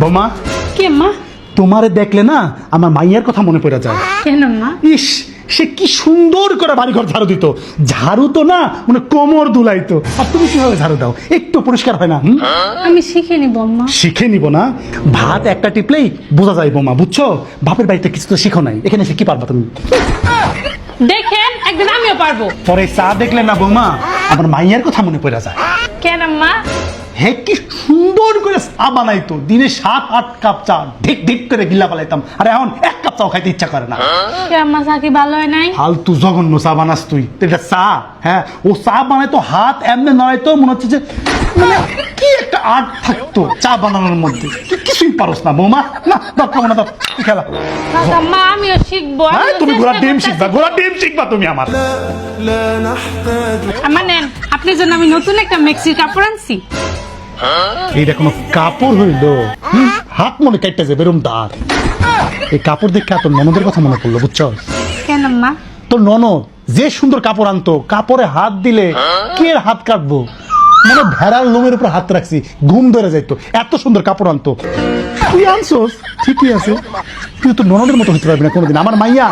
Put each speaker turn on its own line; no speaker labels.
বৌমা
কে মা
তোমারে দেখলে না আমার মাইয়ার কথা মনে পড়ে যায়।
কেন মা
ইস সে কি সুন্দর করে বাড়িঘর ঝাড়ু দিত। ঝাড়ু তো না মানে কোমর দুলাইতো। আর তুমি কীভাবে ঝাড়ু দাও? একটু পরিষ্কার হয় না হুম?
আমি শিখে নিব মা
শিখে নিব না। ভাত একটা টিপলেই বোঝা যায় বোমা বুঝছ? বাপের বাড়িতে কিছু তো শিখো নাই। এখানে এসে কি পারবা তুমি?
দেখেন একদিন আমিও পারব।
পরে চা দেখলে না বৌমা আমার মাইয়ার কথা মনে পড়ে যায়।
কেন মা
হে কি সুন্দর করে চা বানাইতো। দিনে সাত আট কাপ চা ঢিক ঢিক করে গিলা পালাইতাম আর এখন এক কাপ চাও খাইতে ইচ্ছা করে না।
কে আম্মা চা কি ভালো হয় নাই?
ফালতু জঘন্য চা বানাস তুই। এটা চা হ্যাঁ? ও চা বানাইতো হাত এমনি নড়াইতো মনে হচ্ছে যে মানে কি একটা আর্ট থাকতো চা বানানোর মধ্যে। তুই কিছুই পারস না বৌমা। না দাও খাব না দাও খেলা?
মা আমিও শিখব
হ্যাঁ তুমি ঘোড়া ডিম। শিখবা ঘোড়া ডিম শিখবা তুমি আমার।
আমার নেন আপনার জন্য আমি নতুন একটা মেক্সির কাপড় আনছি।
এইটা কোনো কাপড় হইল। হাত মনে দাঁত। এই কাপড় দেখে তোর ননদের কথা মনে পড়ল বুঝছ?
কেন মা?
তোর ননদ যে সুন্দর কাপড় আনতো কাপড়ে হাত দিলে কে হাত কাটবো? মানে ভেড়ার লোমের উপর হাত রাখছি ঘুম ধরে যাইতো এত সুন্দর কাপড় আনতো। তুই আনছোস? ঠিকই আছে। তুই তো ননদের মতো হতে পারবি না কোনোদিন। আমার মাইয়া